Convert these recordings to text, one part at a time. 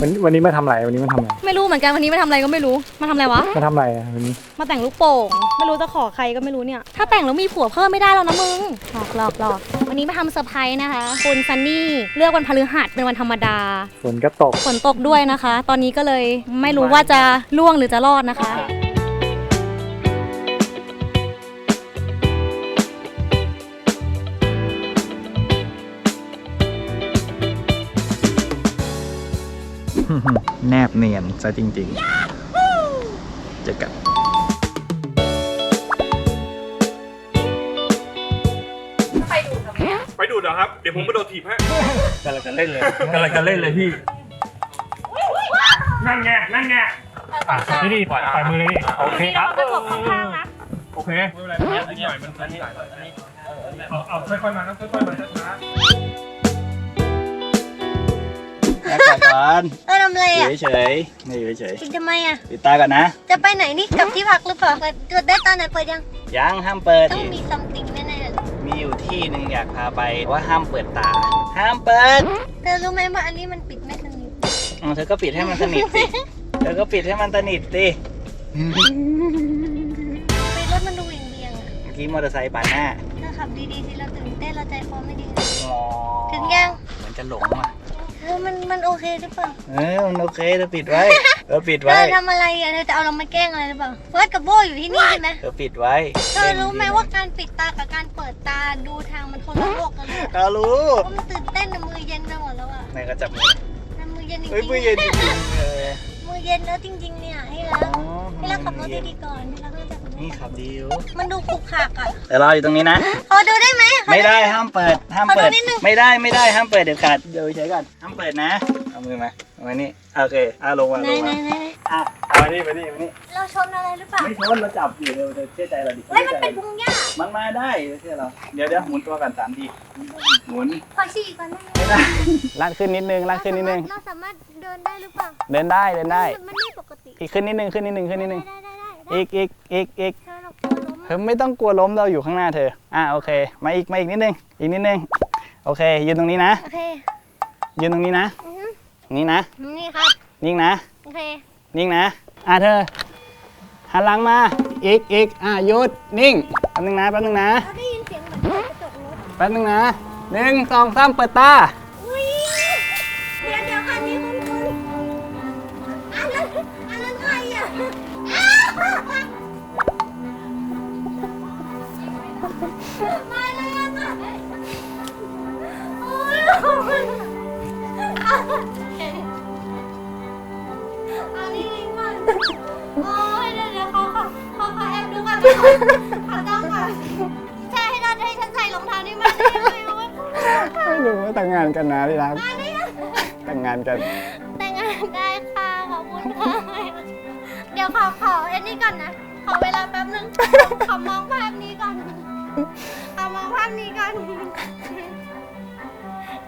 วันวันนี้มาทำอะไรวันนี้มาทำอะไรไม่รู้เหมือนกันวันนี้มาทำอะไรก็ไม่รู้ มาทำอะไรวะ มาทำอะไรอะวันนี้มาแต่งลูกโป่ง ไม่รู้จะขอใครก็ไม่รู้เนี่ย ถ้าแต่งแล้วมีผัวเพิ่มไม่ได้แล้วนะมึงหลอกหลอกหลอกวันนี้มาทำเซอร์ไพรส์นะคะคุณซันนี่เลือกวันพฤหัสเป็นวันธรรมดา ฝนก็ตก ฝนตกด้วยนะคะ ตอนนี้ก็เลยไม่รู้ว่าจะล่วงหรือจะรอดนะคะ แนบเนียนซะจริงๆ เจอกันไปดูดเหรอครับ เดี๋ยวผมไปโดนถีบให้กำลังจะเล่นเลยกำลังจะเล่นเลยพี่ นั่นไง นั่นไงอะนี่นี่ปล่อยปล่อยมือเลยนี่โอเคครับโอเคไม่เป็นไรไม่เป็นไรนิดหน่อยมันนิดหน่อยเอาเอาค่อยๆมาครับค่อยๆมาช้า แอคก่อนเออทำอะไรอยู่อะเฉยๆไม่อยู่เฉยปิดทำไมอะ ๆปิดตาก่อนนะ จะไปไหนนี่กลับที่พักหรือเปล่าเปิดเปิดได้ตอนไหนเปิดยัง ยังห้ามเปิด ต้องมีซัมติงแน่ๆเลยมีอยู่ที่หนึ่งอยากพาไปว่าห้ามเปิดตา ห้ามเปิดเธอรู้ไหมว่าอันนี้มันปิดไม่สนิทอืมเธอก็ปิดให้มันสนิทสิ เธอก็ปิดให้มันสนิทสิ ไปรถมันดูเบี่ยงๆอะเมื่อกี้มอเตอร์ไซค์ปาดหน้าเธอขับดีๆสิเราตื่นเต้นเราใจคอไม่ดีอ๋อถึงยัง เหมือนจะหลงอะเธ อมันมันโอเคหรือเปล่าเออมันโอเคเธอปิดไว้เธอปิดเธไว้อทำอะไรอะเธอจะเอาเรามาแกล้งอะไรหรือเปล่าเฟิร์สกับโบอยู่ที่นี่ใช่ไหมเธอปิดไว้เธอรู้ไหมว่าการปิดตากับการเปิดตาดูทางมันคนละโลกกันเลยอะเรารู้เพราะมันตื่นเต้นอะมือเย็นไปหมดแล้วอะไหนก็จับมือมันมือเย็นจริงเฮ้ยมือเย็นจริงๆเออมือเย็นแล้วจริง ๆ เนี่ยให้รักอ๋อให้รักขับรถดีๆก่อนให้รักรู้จักมั นนี่ขับดีอยู่มันดูขรุกขลักอะแต่รออยู่ตรงนี้นะ ขอดูได้ไหมขอ ไม่ได้ห้ามเปิดห้ามเปิขอดดูนิดนึง ไม่ได้ไม่ได้ห้ามเปิดเด็ดขาดเดี๋ยวเฉยๆก่อนห้ามเปิดนะเอามือมาเอามานี่โอเคอะลงมาไหนลงไหนมาไหนอะเอามานี่มานี่มานี่เราชนอะไรหรือเปล่าไม่ชนเราจับอยู่เร็วเดี๋ยวเชื่อใจเราดิเฮ้ยมันเป็นพุงหญ้ามันมาได้เชื่อเราเดี๋ยวเดี๋ยวหมุนตัวกันสามทีหมุนขอฉี่ก่อนได้ไหมไม่ได้ลากขึ้นนิดนึงลากขึ้นนิดนึงเราสามารถเดินได้หรือเปล่าเดินได้เดินได้มันไม่ปกติอีกขึ้นนิดนึงขึ้นนิดนึงขึ้นนิดนึงได้ได้ได้ อีกอีกอีกอีกเธอเรากลัวล้มเธอไม่ต้องกลัวล้มเราอยู่ข้างหน้าเธอ อะโอเค มาอีกมาอีกนิดนึง อีกนิดนึง โอเค ยืนตรงนี้นะ โอเค ยืนตรงนี้นะอือฮึนี่นะ นี่ครับ นิ่งนะ โอเค นิ่งนะ อะเธอ หันหลังมา อีกอีกอะหยุด นิ่ง แป๊บนึงนะ แป๊บนึงนะเราได้ยินเสียงเหมือนกระจกรถแป๊บนึงนะหนึ่งสองสามเปิดตา รู้ว่าแต่งงานกันนะที่รักมาเลยอะแต่งงานกัน แต่งงานได้ค่ะขอบคุณค่ะ เดี๋ยวขอขออันนี้ก่อนนะ ขอเวลาแป๊บนึง ขอมองภาพนี้ก่อน ขอมองภาพนี้ก่อน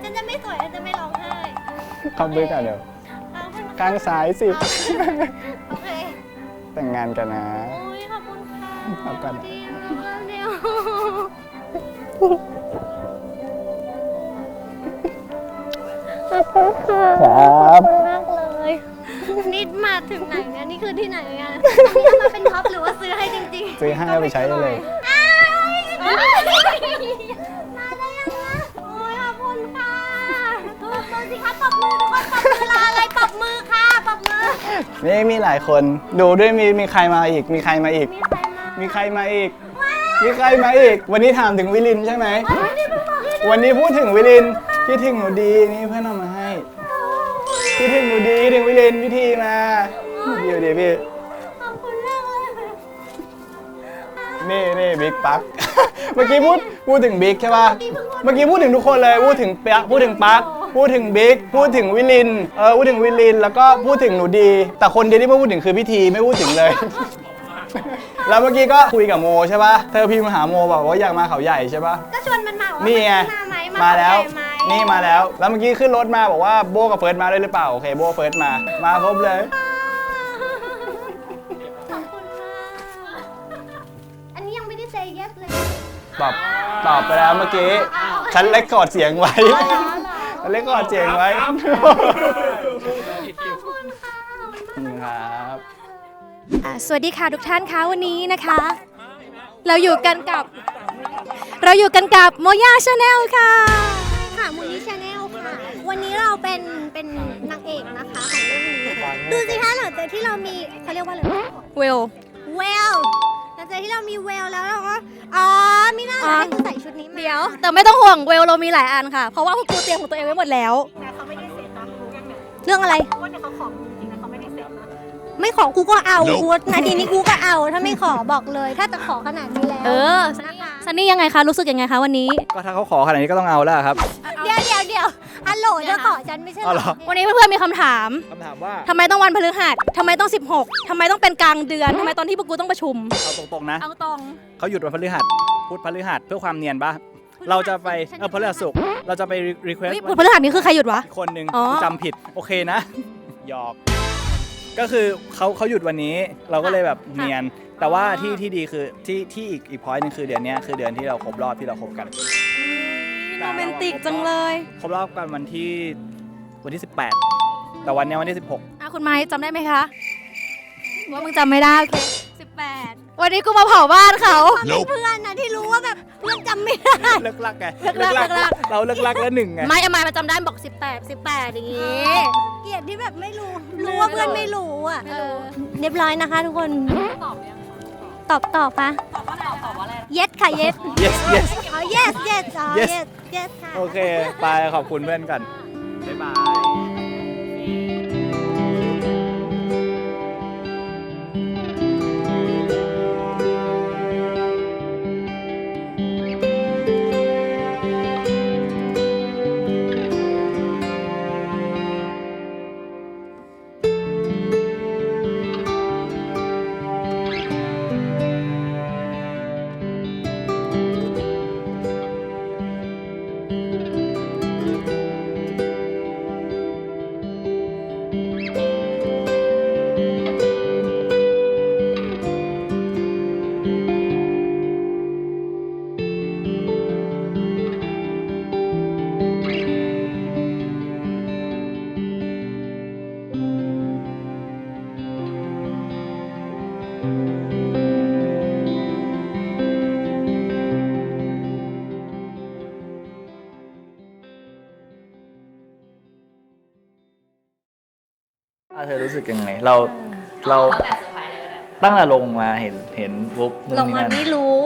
ฉันจะไม่สวยฉันจะไม่ร้องไห้ขอบคุณค่ะเดี๋ยวขอบคุณกลางสายสิ โอเค แต่งงานกันนะโอ้ยขอบคุณค่ะขอบคุณดีมา กเดียวครับมากเลยนี่มาถึงไหนเนี่ยนี่คือที่ไหนเนี่ยนี่เอามาเป็นท็อปหรือว่าซื้อให้จริงๆ ซื้อให้เอาไปใช้ได้เลย อ้ายมาได้ยังนะโอ้ยขอบคุณค่ะดูดูสิคะปรบมือทุกคนปรบมือรออะไรปรบมือค่ะปรบมือ นี่มีหลายคนดูด้วยมีมีใครมาอีก มีใครมาอีก มีใครมามีใครมาอีก มีใครมาอีก วันนี้ถามถึงวิลินใช่ไหมนี่เพิ่งบอกให้วันนี้พูดถึงวิลินคิดถึงหนูดีนี่เพื่อนเอามาให้ คิดถึงหนูดีคิดถึงวิลินพิธีมาเดี๋ยวเดี๋ยวพี่ขอบคุณมากเลยนี่นี่บิ๊กปัก เมื่อกี้พูดพูดถึงบิ๊กใช่ป่ะ เมื่อกี้พูดถึงทุกคนเลยพูดถึงเปียกพูดถึงปักพูดถึงบิ๊กพูดถึงวิลินเออพูดถึงวิลิน แล้วก็พูดถึงหนูดี แต่คนเดียวที่ไม่พูดถึงคือพิธีไม่พูดถึงเลย แล้วเมื่อกี้ก็คุยกับโมใช่ป่ะเธอพิมพ์หาโมบอกว่าอยากมาเขาใหญ่ใช่ป่ะก็ชวนมันมาว่านี่ไงมาไหมมาแล้วใหญ่ไหม นี่มาแล้ว แล้วเมื่อกี้ขึ้นรถมาบอกว่าโบกับเฟิร์สมาด้วยหรือเปล่า โอเค โบเฟิร์สมา มาครบเลย ขอบคุณมากอันนี้ยังไม่ได้เซย์เยสเลยตอบ ตอบไปแล้วเมื่อกี้ ฉันเลคคอร์ดเสียงไว้ ฉันเลคคอร์ดเสียงไว้ขคุณครับ อ่าสวัสดีค่ะทุกท่านคะวันนี้นะคะ เราอยู่กันกับ เราอยู่กันกับโมย่าชาแนลค่ะ ค่ะมูนิชาแนลค่ะ วันนี้เราเป็นเป็นนางเอกนะคะของเรื่องนี้ดูสิคะหลังจากที่เรามีเขาเรียกว่าอะไรวะเวลเวลหลังจากที่เรามีเวลแล้วเราก็อ๋อมีหน้าอ๋อให้กูใส่ชุดนี้มาเดี๋ยว แต่ไม่ต้องห่วงเวลเรามีหลายอันค่ะ เพราะว่าพวกกูเตรียมของตัวเองไว้หมดแล้ว แต่เขาไม่ได้เสร็จนะรู้ยังไงเรื่องอะไร ว่าเนี่ยเขาของจริงๆนะเขาไม่ได้เสร็จนะไม่ขอกูก็เอากูนาทีนี้กูก็เอา ถ้าไม่ขอบอกเลย ถ้าจะขอขนาดนี้แล้วเออ นะคะ ซันนี่ยังไงคะ รู้สึกยังไงคะวันนี้ ก็ถ้าเขาขอขนาดนี้ก็ต้องเอาแล้วครับ ฮัลโหลจะขอฉันไม่ใช่เอาเหรอวันนี้เพื่อนๆมีคำถามคำถามว่าทำไมต้องวันพฤหัสทำไมต้อง 16ทำไมต้องเป็นกลางเดือนทำไมตอนที่พวกกูต้องประชุม เอาตรงๆนะ เอาตรง เขาหยุดวันพฤหัสพุธพฤหัสเพื่อความเนียนปะเราจะไปเออพฤหัสศุกร์เราจะไปรีเควสเฮ้ยพฤหัสนี้คือใครหยุดวะอีกคนหนึ่งอ๋อ จำผิดโอเคนะหยอกก็คือเขาเขาหยุดวันนี้เราก็เลยแบบเนียน แต่ว่าที่ที่ดีคือที่ที่อีกอีกพอยต์นึงคือเดือนเนี้ยคือเดือนที่เราครบรอบที่เราคบกัน โรแมนติกจังเลยครบรอบกันวันที่วันที่ 18 แต่วันเนี้ยวันที่ 16 อะคุณไม้จำได้ไหมคะ ว่ามึงจำไม่ได้โอเค18วันนี้กูมาเผาบ้านเขาเพื่อนนะที่รู้ว่าแบบเพื่อนจำไม่ได้ เลิกลักไงเลิกลักเลิกลัก เราเลิกลักแล้วหนึ่งไงไม่เอาไม้มาจำได้บอก 18 18 อย่างงี้ เกลียดที่แบบไม่รู้ รู้ว่าเพื่อนไม่รู้อะเออเรียบร้อยนะคะทุกคน ตอบ ตอบปะตอบว่าอะไรตอบว่าอะไร yes ค่ะ yes yes yes อ๋อ yes yes อ๋อ Yes yes yes ค่ะ โอเค ไปขอบคุณเพื่อนกันบ๊ายบาย อะ เธอรู้สึกยังไง เราเราตั้งแต่ลงมาเห็นเห็นปุ๊บนู่นลงนี่มานั่นไม่รู้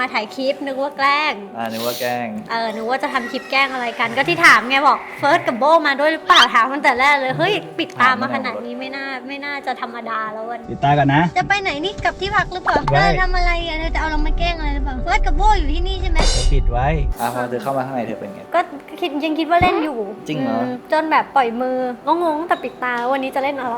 มาถ่ายคลิปนึกว่าแกล้ง อ่านึกว่าแกล้ง เออนึกว่าจะทำคลิปแกล้งอะไรกัน ก็ที่ถามไงบอกเฟิร์สกับโบมาด้วยหรือเปล่าถามตั้งแต่แรกเลย เฮ้ย ปิดตามมาขนาดนี้ไม่น่าไม่น่าจะธรรมดาแล้ววัน ปิดตากันนะ จะไปไหนนี่กลับที่พักหรือเปล่าไม่เธอทำอะไรอะเธอจะเอาเรามาแกล้งอะไรหรือเปล่าเฟิร์สกับโบอยู่ที่นี่ใช่ไหมปิดไว้ อะพอเธอเข้ามาข้างในเธอเป็นไง ก็คิดยังคิดว่าเล่นอยู่จริงเหรอมจนแบบปล่อยมือก็งงแต่ปิดตาวันนี้จะเล่นอะไร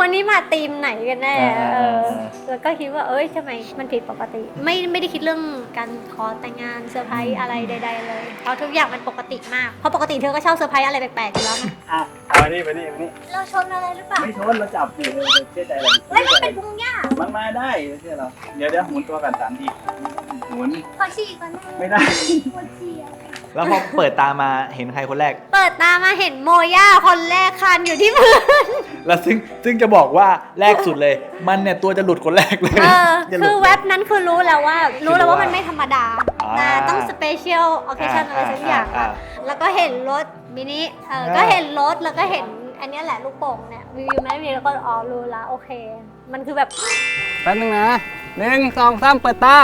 วันนี้มาธีมไหนกันแน่อ่าเอออ่าแล้วก็คิดว่าเอ้ยทำไมมันผิดปกติ ไม่ไม่ได้คิดเรื่องการขอแต่งงานเซอร์ไพรส์อะไรใด ๆ เลย เพราะทุกอย่างมันปกติมาก เพราะปกติเธอก็ชอบเซอร์ไพรส์อะไรแปลกๆอยู่แล้วนะอะมานี่มานี่มานี่เราชนอะไรหรือเปล่าไม่ชนเราจับอยู่เชื่อใจเราเฮ้ยมันเป็นพุงหญ้ามันมาได้เชื่อเราเดี๋ยวเดี๋ยวหมุนตัวกันสามทีหมุนขอฉี่ก่อนนะไม่ได้ปวดฉี่อะ แล้วพอเปิดตามาเห็นใครคนแรก เปิดตามาเห็นโมย่าคนแรกคันอยู่ที่พื้น แล้วซึ่งซึ่งจะบอกว่าแรกสุดเลย มันเนี่ยตัวจะหลุดคนแรกเลยเออ จะหลุคืด อเว็บนั้นคือรู้แล้วว่า รู้แล้วว่าคือว่ามันไม่ธรรมดาอ่านะต้องสเปเชียลโอเคชั่นอะไรสักอย่างอ่า อะแล้วก็เห็นรถมินิเอออ่าก็เห็นรถแล้วก็เห็นอันเนี้ยแหละลูกโป่งเนี่ยวิวแมวีแล้วก็อ๋อรู้ละโอเค มันคือแบบ แป๊บนึงนะหนึ่งสองสามเปิดตา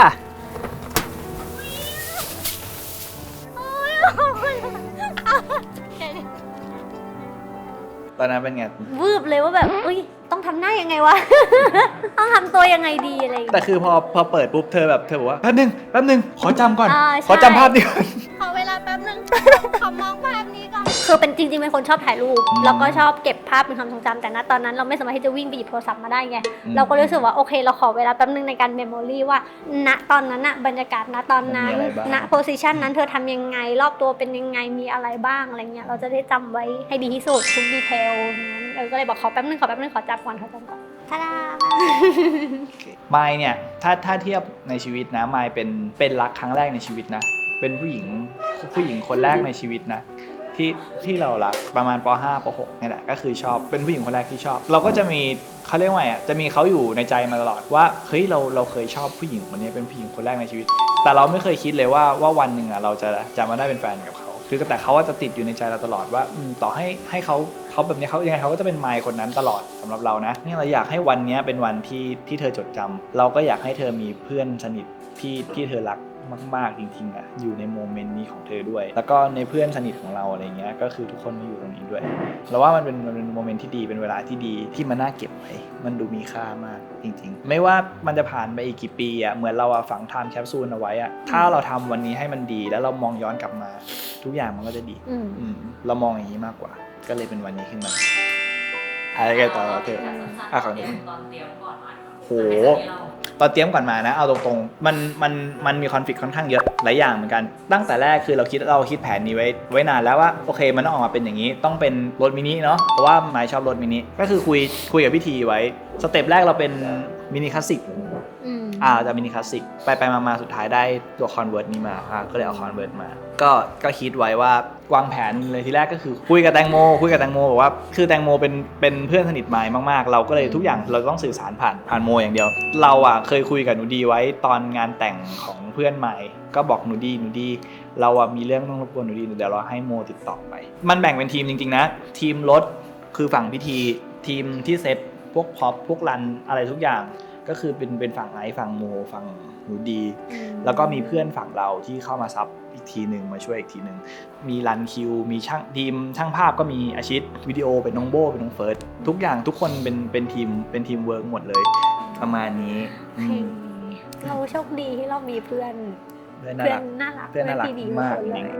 ตอนนั้นเป็นไง วืบเลยว่าแบบอุ้ยต้องทำหน้ายังไงวะ ต้องทำตัวยังไงดีอะไรอย่างแต่เงี้ย คือพอพอเปิดปุ๊บเธอแบบเธอบอกว่าแป๊บนึงแป๊บนึงขอจำก่อน อ่าใช่ ขอจำภาพนี้ก่อน ขอเวลาแป๊บนึงขอมองภาพนี้ก่อน คือเป็นจริงๆเป็นคนชอบถ่ายรูปอืมแล้วก็ชอบเก็บภาพเป็นความทรงจำแต่ณตอนนั้นเราไม่สามารถที่จะวิ่งไปหยิบโทรศัพท์มาได้ไง อืมเราก็รู้สึกว่าโอเค เราขอเวลาแป๊บนึงในการเมมโมรีว่า ณตอนนั้นอะบรรยากาศณตอนนั้นมันมีอะไรบ้าง ณโพสิชันนั้นเธอทำยังไง รอบตัวเป็นยังไงมีอะไรบ้างอะไรเงี้ยเราจะได้จำไว้ให้ดีที่สุดทุกดีเทลนั้นเออก็เลยบอกขอแป๊บนึงขอแป๊บนึงขอจับก่อนขอจับก่อนทาดา มายเนี่ยถ้าถ้าเทียบในชีวิตนะมายเป็นเป็นรักครั้งแรกในชีวิตนะ เป็นผู้หญิงผู้หญิงคนแรกในชีวิตนะ ที่ที่เรารักประมาณป .5 ป .6 นี่แหละก็คือชอบเป็นผู้หญิงคนแรกที่ชอบ เราก็จะมีเขาเรียกว่าไงอะจะมีเขาอยู่ในใจมาตลอดว่าเฮ้ยเราเราเคยชอบผู้หญิงคนนี้เป็นผู้หญิงคนแรกในชีวิต แต่เราไม่เคยคิดเลยว่าว่าวันหนึ่งอะเราจะจะมาได้เป็นแฟนกับเขาคือแต่เขาว่าจะติดอยู่ในใจเราตลอดว่าต่อให้ให้เขาเขาแบบนี้เขายังไงเขาก็จะเป็นไมค์คนนั้นตลอดสำหรับเรานะนี่เราอยากให้วันนี้เป็นวันที่ที่เธอจดจำเราก็อยากให้เธอมีเพื่อนสนิทที่ที่เธอรัก มาก ๆ จริง ๆ อะ อยู่ในโมเมนต์นี้ของเธอด้วย แล้วก็ในเพื่อนสนิทของเราอะไรเงี้ย ก็คือทุกคนมาอยู่ตรงนี้ด้วย เราว่ามันเป็นมันเป็นโมเมนต์ที่ดี เป็นเวลาที่ดีที่มันน่าเก็บไว้ มันดูมีค่ามากจริง ๆ ไม่ว่ามันจะผ่านไปอีกกี่ปีอะ เหมือนเราอะฝังไทม์แคปซูลเอาไว้อะ ถ้าเราทำวันนี้ให้มันดี แล้วเรามองย้อนกลับมา ทุกอย่างมันก็จะดีอืมอืมเรามองอย่างนี้มากกว่า ก็เลยเป็นวันนี้ขึ้นมาอะไรกันต่อเธออะขอนี้ตอนเตรียมก่อนมาโห ตอนเตรียมก่อนมานะ เอาตรงๆ มันมันมันมีคอนฟ lict ค่อนข้างเยอะหลายอย่างเหมือนกัน ตั้งแต่แรกคือเราคิดเราคิดแผนนี้ไว้ไว้นานแล้วว่าโอเค มันต้องออกมาเป็นอย่างนี้ ต้องเป็นรถมินิเนาะเพราะว่าไม้ชอบรถมินิก็คือคุยคุยกับพี่ทีไว้สเต็ปแรกเราเป็น มินิคลาสสิกอืมอ่าจะมินิคลาสสิกไปไปมามาสุดท้ายได้ตัวคอนเวิร์ตนี้มาอ่าก็เลยเอาคอนเวิร์ตมา ก็ก็คิดไว้ว่าวางแผนเลยทีแรกก็คือคุยกับแตงโมคุยกับแตงโมบอกว่าคือแตงโมเป็นเป็นเพื่อนสนิทไมล์มากๆ เราก็เลยทุกอย่างเราต้องสื่อสารผ่านผ่านโมอย่างเดียว เราอะเคยคุยกับหนูดีไว้ตอนงานแต่งของเพื่อนไมล์ก็บอกหนูดีหนูดี เราอะมีเรื่องต้องรบกวนหนูดีเดี๋ยวเราให้โมติดต่อไป มันแบ่งเป็นทีมจริงๆนะ ทีมรถคือฝั่งพิธีทีมที่เซต พวกพ็อปพวกรันอะไรทุกอย่างก็คือเป็นเป็นฝั่งไอซ์ฝั่งโมฝั่งหนูดี แล้วก็มีเพื่อนฝั่งเราที่เข้ามาซับอีกทีหนึ่งมาช่วยอีกทีหนึ่งมีรันคิวมีช่างทีมช่างภาพก็มีอาชิตวิดีโอเป็นน้องโบเป็นน้องเฟิร์สทุกอย่างทุกคนเป็นเป็นทีมเป็นทีมเวิร์กหมดเลย ประมาณนี้อืมเราโชคดีที่เรามีเพื่อนเพื่อนน่าเพื่อรันกน่ารักเพื่อนน่ารักที่ดีมากทุจคนริงเลย